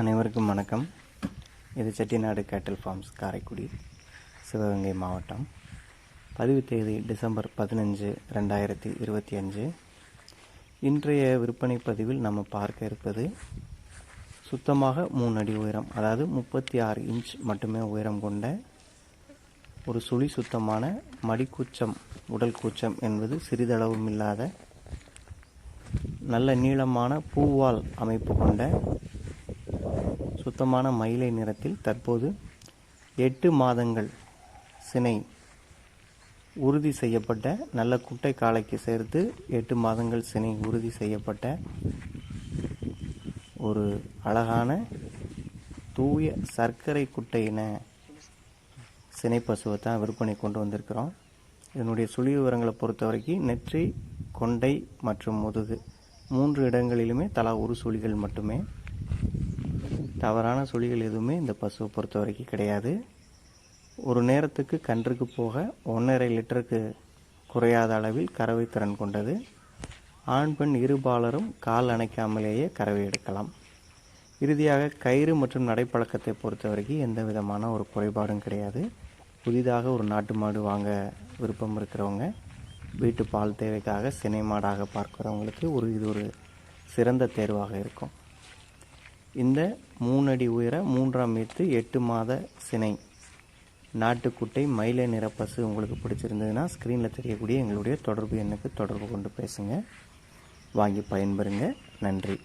அனைவருக்கும் வணக்கம். இது செட்டிநாடு கேட்டல் ஃபார்ம்ஸ் காரைக்குடி சிவகங்கை மாவட்டம். பதிவு தேதி டிசம்பர் பதினஞ்சு ரெண்டாயிரத்தி இருபத்தி அஞ்சு. இன்றைய விற்பனை பதிவில் நம்ம பார்க்க இருப்பது சுத்தமாக மூணு அடி உயரம் அதாவது முப்பத்தி ஆறு இன்ச் மட்டுமே உயரம் கொண்ட ஒரு சுழி சுத்தமான மடிக்கூச்சம் உடல் கூச்சம் என்பது சிறிதளவும் இல்லாத நல்ல நீளமான பூவால் அமைப்பு கொண்ட சுத்தமான மயிலை நிறத்தில் தற்போது எட்டு மாதங்கள் சினை உறுதி செய்யப்பட்ட நல்ல குட்டை காளைக்கு சேர்த்து எட்டு மாதங்கள் சினை உறுதி செய்யப்பட்ட ஒரு அழகான தூய சர்க்கரை குட்டையின சினை பசுவை தான் விற்பனை கொண்டு வந்திருக்கிறோம். இதனுடைய சுழி விவரங்களை பொறுத்த வரைக்கும் நெற்றி கொண்டை மற்றும் முதுகு மூன்று இடங்களிலுமே தலா ஒரு சுழிகள் மட்டுமே. தவறான சுழிகள் எதுவுமே இந்த பசுவை பொறுத்த வரைக்கும் கிடையாது. ஒரு நேரத்துக்கு கன்றுக்கு போக ஒன்றரை லிட்டருக்கு குறையாத அளவில் கறவை திறன் கொண்டது. ஆண் பெண் இருபாலரும் கால் அணைக்காமலேயே கறவை எடுக்கலாம். இறுதியாக கயிறு மற்றும் நடைப்பழக்கத்தை பொறுத்த வரைக்கும் எந்த விதமான ஒரு குறைபாடும் கிடையாது. புதிதாக ஒரு நாட்டு மாடு வாங்க விருப்பம் இருக்கிறவங்க வீட்டு பால் தேவைக்காக சினை மாடாக பார்க்குறவங்களுக்கு ஒரு இது ஒரு சிறந்த தேர்வாக இருக்கும். இந்த மூணடி உயர மூன்றாம் மீத்து எட்டு மாத சினை. நாட்டுக்குட்டை மயிலை நிற பசு உங்களுக்கு பிடிச்சிருந்ததுன்னா ஸ்க்ரீனில் தெரியக்கூடிய எங்களுடைய தொடர்பு எண்ணுக்கு தொடர்பு கொண்டு பேசுங்க. வாங்கி பயன்பெறுங்க. நன்றி.